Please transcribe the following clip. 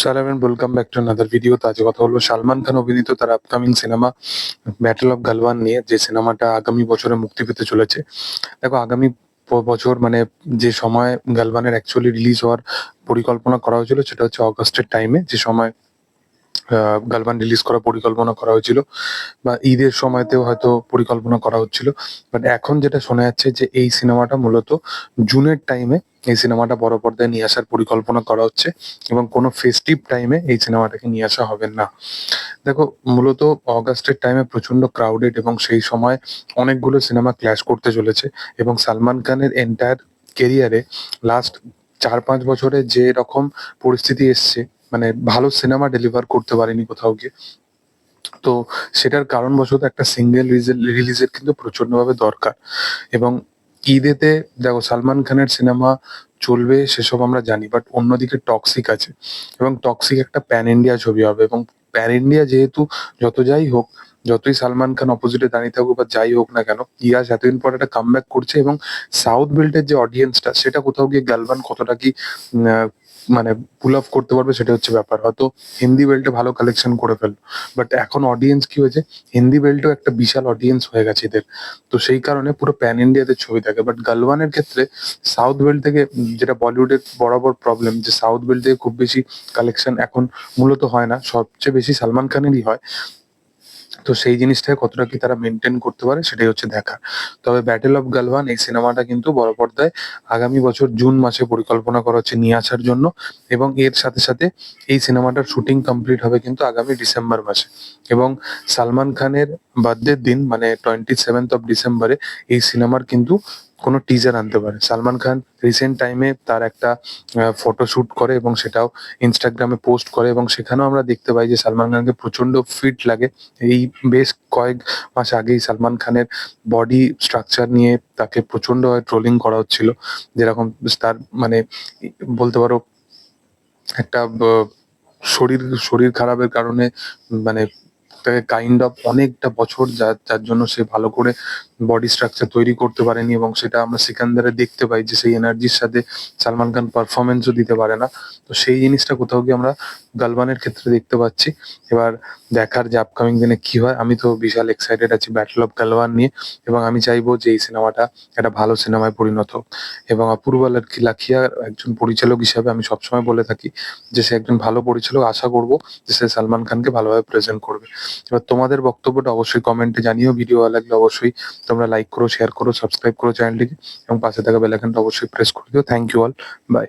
Sir and welcome back to another video তো আজ কথা হলো সালমান খান অভিনীত তার upcoming cinema battle of Galwan নিয়ে, যে সিনেমাটা আগামী বছরে মুক্তি পেতে চলেছে। দেখো, আগামী বছর মানে যে সময় গালওয়ানের অ্যাকচুয়ালি রিলিজ হওয়ার পরিকল্পনা করা হয়েছিল, সেটা হচ্ছে অগস্টের টাইমে যে সময় গালওয়ান রিলিজ করার পরিকল্পনা করা হয়েছিল বা ঈদের সময়তেও হয়তো পরিকল্পনা করা হচ্ছিল। বাট এখন যেটা শোনা যাচ্ছে যে এই সিনেমাটা মূলত জুনের টাইমে এই সিনেমাটা বড় পর্দায় নিয়ে আসার পরিকল্পনা করা হচ্ছে এবং কোনো ফেস্টিভ টাইমে এই সিনেমাটাকে নিয়ে আসা হবে না। দেখো, মূলত অগাস্টের টাইমে প্রচণ্ড ক্রাউডেড এবং সেই সময় অনেকগুলো সিনেমা ক্ল্যাশ করতে চলেছে এবং সালমান খানের এন্টায়ার কেরিয়ারে লাস্ট চার পাঁচ বছরে যে রকম পরিস্থিতি এসছে মানে ভালো সিনেমা ডেলিভার করতে পারেনি কোথাও গিয়ে। তো সেটার কারণবশত একটা সিঙ্গেল রিলিজের কিন্তু প্রচন্ডভাবে দরকার। এবং ঈদেতে দেখো সালমান খানের সিনেমা চলবে সেসব আমরা জানি বাট অন্যদিকে টক্সিক আছে। এবং টক্সিক একটা প্যান ইন্ডিয়া ছবি হবে এবং প্যান ইন্ডিয়া যেহেতু যত যাই হোক, যতই সালমান খান অপোজিটে দাঁড়িয়ে থাকুক বা যাই হোক না কেন, ইয়াস এতদিন পর একটা কামব্যাক করছে এবং সাউথ বেল্টের যে অডিয়েন্সটা সেটা কোথাও গিয়ে গালবান কতটা কি মানে পুল অফ করতে পারবে সেটা হচ্ছে ব্যাপার। হয়তো হিন্দি বেল্টে ভালো কালেকশন করে ফেলল। বাট এখন অডিয়েন্স কি হয়েছে? হিন্দি বেল্টেও একটা বিশাল অডিয়েন্স হয়ে গেছে এদের। তো সেই কারণে পুরো প্যান ইন্ডিয়াতে ছবি থাকে। বাট গালওয়ানের ক্ষেত্রে সাউথ বেল্ট থেকে যেটা বলিউডের বরাবর প্রবলেম যে সাউথ বেল্ট থেকে খুব বেশি কালেকশন এখন মূলত হয় না। সবচেয়ে বেশি সালমান খানেরই হয়। তো সেই জিনিসটাকে কতটা কি তারা মেনটেন করতে পারে সেটাই হচ্ছে দেখা। তবে ব্যাটেল অফ গালভান এই সিনেমাটা কিন্তু বড় পর্দায় আগামী বছর জুন মাসে পরিকল্পনা করা হচ্ছে নিয়ে আসার জন্য এবং এর সাথে সাথে এই সিনেমাটার শুটিং কমপ্লিট হবে কিন্তু আগামী ডিসেম্বর মাসে। এবং সালমান খানের বার্থডের দিন মানে টোয়েন্টি সেভেন্থ অফ ডিসেম্বরে এই সিনেমার কিন্তু কোনো টিজার আনতে পারে। সালমান খান রিসেন্ট টাইমে তার একটা ফটো শুট করে এবং সেটাও ইনস্টাগ্রামে পোস্ট করে এবং সেখানেও আমরা দেখতে পাই যে সালমান খানকে প্রচণ্ড ফিট লাগে। এই বেশ কয়েক মাস আগেই সালমান খানের বডি স্ট্রাকচার নিয়ে তাকে প্রচণ্ড ট্রোলিং করা হচ্ছিল। যেরকম তার মানে বলতে পারো একটা শরীর শরীর খারাপের কারণে মানে তাকে কাইন্ড অফ অনেকটা বছর যার যার জন্য সে ভালো করে বডি স্ট্রাকচার তৈরি করতে পারেনি এবং সেটা আমরা সিকান্দারে দেখতে পাই যে সেই এনার্জির সাথে সালমান খান পারফরমেন্সও দিতে পারে না। তো সেই জিনিসটা কোথাও গিয়ে আমরা গালবানের ক্ষেত্রে দেখতে পাচ্ছি। এবার দেখার যে আপকামিং দিনে কি হয়, আমি তো বিশাল এক্সাইটেড আছি ব্যাটল অফ গালওয়ান নিয়ে এবং আমি চাইব যে এই সিনেমাটা একটা ভালো সিনেমায় পরিণত হোক। এবং অপূর্ব লাখিয়া একজন পরিচালক হিসাবে আমি সবসময় বলে থাকি যে সে একজন ভালো পরিচালক। আশা করব যে সে সালমান খানকে ভালোভাবে প্রেজেন্ট করবে। এবার তোমাদের বক্তব্যটা অবশ্যই কমেন্টে জানিও ভিডিও ভালো লাগলে অবশ্যই তোমরা লাইক করো শেয়ার করো সাবস্ক্রাইব করো চ্যানেলটিকে এবং পাশে থাকা বেলাইকনটা অবশ্যই প্রেস করে দিও। Thank you all by